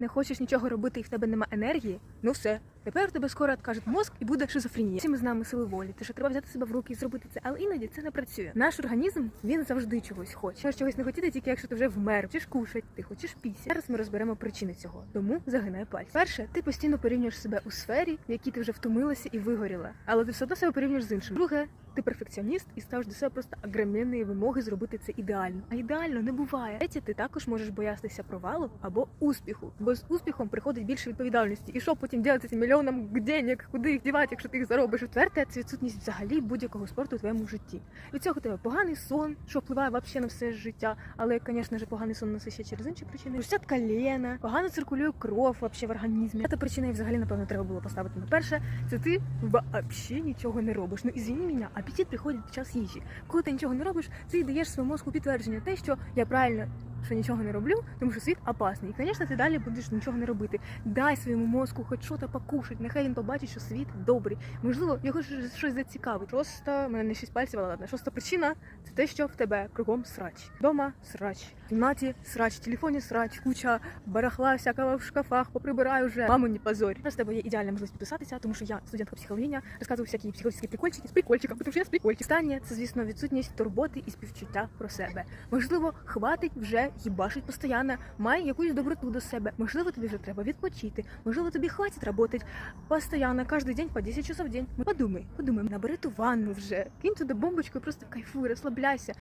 Не хочеш нічого робити і в тебе нема енергії? Ну все. Тепер тебе скоро откажуть мозк і буде шизофренія. Всі ми знаємо сили волі, те, що треба взяти себе в руки і зробити це, але іноді це не працює. Наш організм він завжди чогось хоче. Можеш чогось не хотіти, тільки якщо ти вже вмер, хочеш кушать, ти хочеш пісі. Зараз ми розберемо причини цього. Тому загинай пальці. Перше, ти постійно порівнюєш себе у сфері, в якій ти вже втомилася і вигоріла, але ти все одно себе порівнюєш з іншим. Друге, ти перфекціоніст і ставиш до себе просто огроменні вимоги зробити це ідеально. А ідеально не буває. Третє, ти також можеш боятися провалу або успіху, бо з успіхом приходить більше відповідальності. І що потім робити цим мільйоном денег, куди їх дівати, якщо ти їх заробиш? Четверте, це відсутність взагалі будь-якого спорту у твоєму житті. Від цього тебе поганий сон, що впливає взагалі на все життя. Але, звісно ж, поганий сон носить ще через інші причини. Хрустять коліна, погано циркулює кров вообще в організмі. П'ята причина, і взагалі, напевно, треба було поставити на перше. Це ти взагалі нічого не робиш. Ну ізвіні мене, апетит приходить під час їжі. Коли ти нічого не робиш, ти даєш своєму мозку підтвердження, те, що я правильно. Що нічого не роблю, тому що світ опасний. І, звісно, ти далі будеш нічого не робити. Дай своєму мозку хоч щось покушать. Нехай він побачить, що світ добрий. Можливо, його щось зацікавить. Шоста, мене не шість пальців, але ладно. Шоста причина це те, що в тебе кругом срач. Дома срач, в кімнаті срач, в телефоні срач, куча барахла, всякого в шкафах, поприбирай уже. Маму не позорь. Зараз тебе є ідеальна можливість підписатися, тому що я студентка психологиня, розказую всякі психологічні прикольчики з прикольчиком, тому що я з прикольчиком. Останнє це, звісно, відсутність турботи і співчуття про себе. Можливо, хватить вже їбашить постійно, має якусь доброту до себе. Можливо, тобі вже треба відпочити. Можливо, тобі хватить роботи постоянно, кожен день по 10 часов в день. Подумай, подумай, набери ту ванну вже, кинь туди бомбочку і просто кайфуй, розслабляйся.